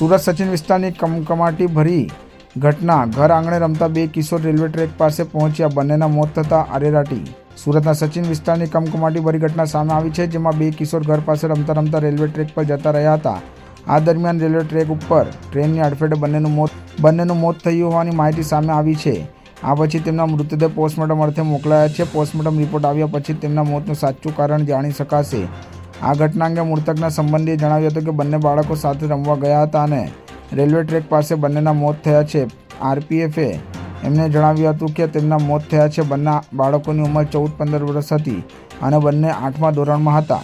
સુરત સચિન વિસ્તારની કમકમાટી ભરી ઘટના. ઘર આંગણે રમતા બે કિશોર રેલવે ટ્રેક પાસે પહોંચ્યા. બંનેના મોત થતા આરેરાટી સુરતના સચિન વિસ્તારની કમકમાટી ભરી ઘટના સામે આવી છે, જેમાં બે કિશોર ઘર પાસે રમતા રમતા રેલવે ટ્રેક પર જતા રહ્યા હતા. આ દરમિયાન રેલવે ટ્રેક ઉપર ટ્રેનની અડફેટે બંનેનું મોત બંનેનું મોત થયું હોવાની માહિતી સામે આવી છે. આ પછી તેમના મૃતદેહ પોસ્ટમોર્ટમ અર્થે મોકલાયા છે. પોસ્ટમોર્ટમ રિપોર્ટ આવ્યા પછી તેમના મોતનું સાચું કારણ જાણી શકાશે. આ ઘટના અંગે મૃતકના સંબંધીએ જણાવ્યું હતું કે બંને બાળકો સાથે રમવા ગયા હતા અને રેલવે ટ્રેક પાસે બંનેના મોત થયા છે. આરપીએફે એમને જણાવ્યું હતું કે તેમના મોત થયા છે. બંને બાળકોની ઉંમર ચૌદ પંદર વર્ષ હતી અને બંને આઠમા ધોરણમાં હતા.